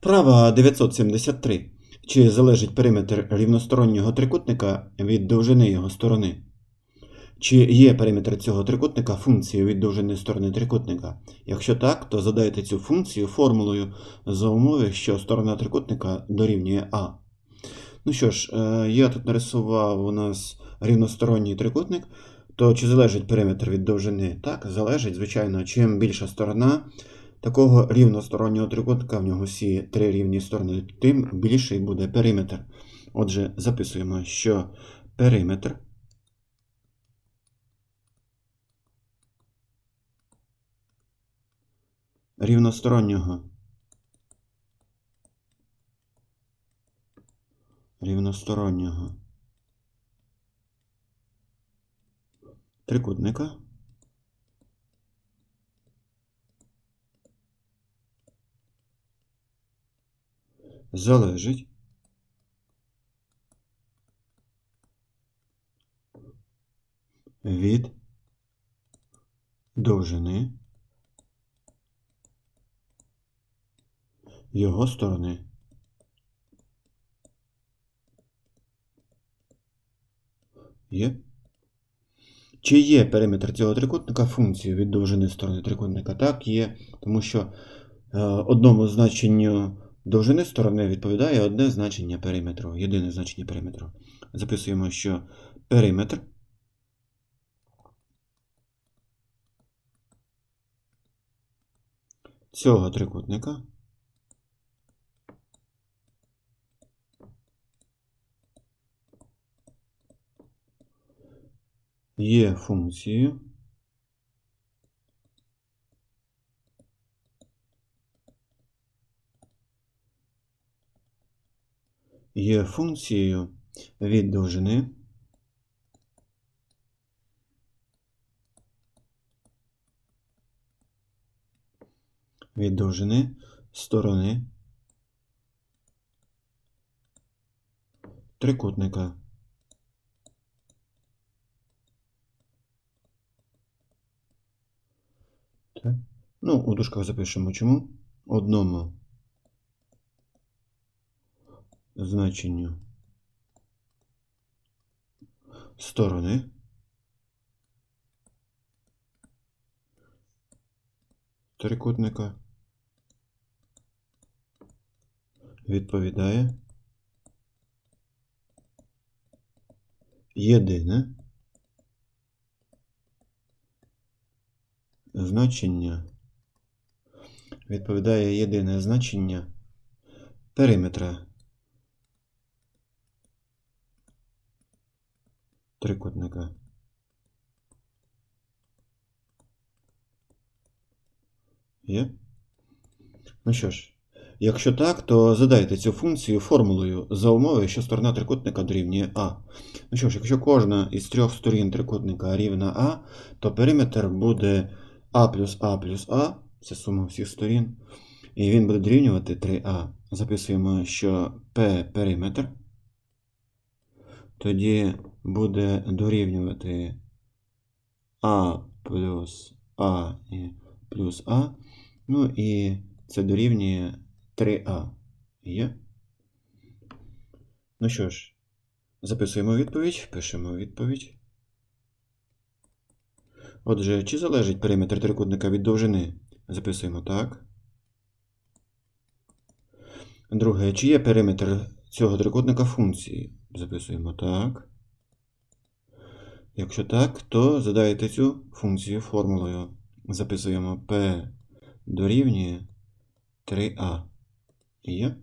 Вправа 973. Чи залежить периметр рівностороннього трикутника від довжини його сторони? Чи є периметр цього трикутника функцією від довжини сторони трикутника? Якщо так, то задайте цю функцію формулою за умови, що сторона трикутника дорівнює А. Ну що ж, е, я тут нарисував у нас рівносторонній трикутник. То чи залежить периметр від довжини? Так, залежить, звичайно, чим більша сторона такого рівностороннього трикутника, в нього всі три рівні сторони, тим більший буде периметр. Отже, записуємо, що периметр рівностороннього рівностороннього трикутника залежить від довжини його сторони. Є. Чи є периметр цього трикутника функцією від довжини сторони трикутника? Так, є, тому що е, одному значенню довжини сторони відповідає одне значення периметру, єдине значення периметру. Записуємо, що периметр цього трикутника є функцією є функцією від довжини від довжини сторони трикутника. Так. Ну, у дужках запишемо чому. Одному значенню сторони. Трикутника. Відповідає. Єдине. Значення. Відповідає єдине значення периметра трикутника. Є? Ну що ж, якщо так, то задайте цю функцію формулою за умови, що сторона трикутника дорівнює А. Ну що ж, якщо кожна із трьох сторін трикутника рівна А, то периметр буде А плюс А плюс А, це сума всіх сторін, і він буде дорівнювати 3А. Записуємо, що P периметр тоді буде дорівнювати А плюс А і плюс А. Ну і це дорівнює 3А. Є? Ну що ж, записуємо відповідь, пишемо відповідь. Отже, чи залежить периметр трикутника від довжини? Записуємо так. Друге, чи є периметр цього трикутника функції? Записуємо так. Якщо так, то задаєте цю функцію формулою. Записуємо P дорівнює 3А. Є?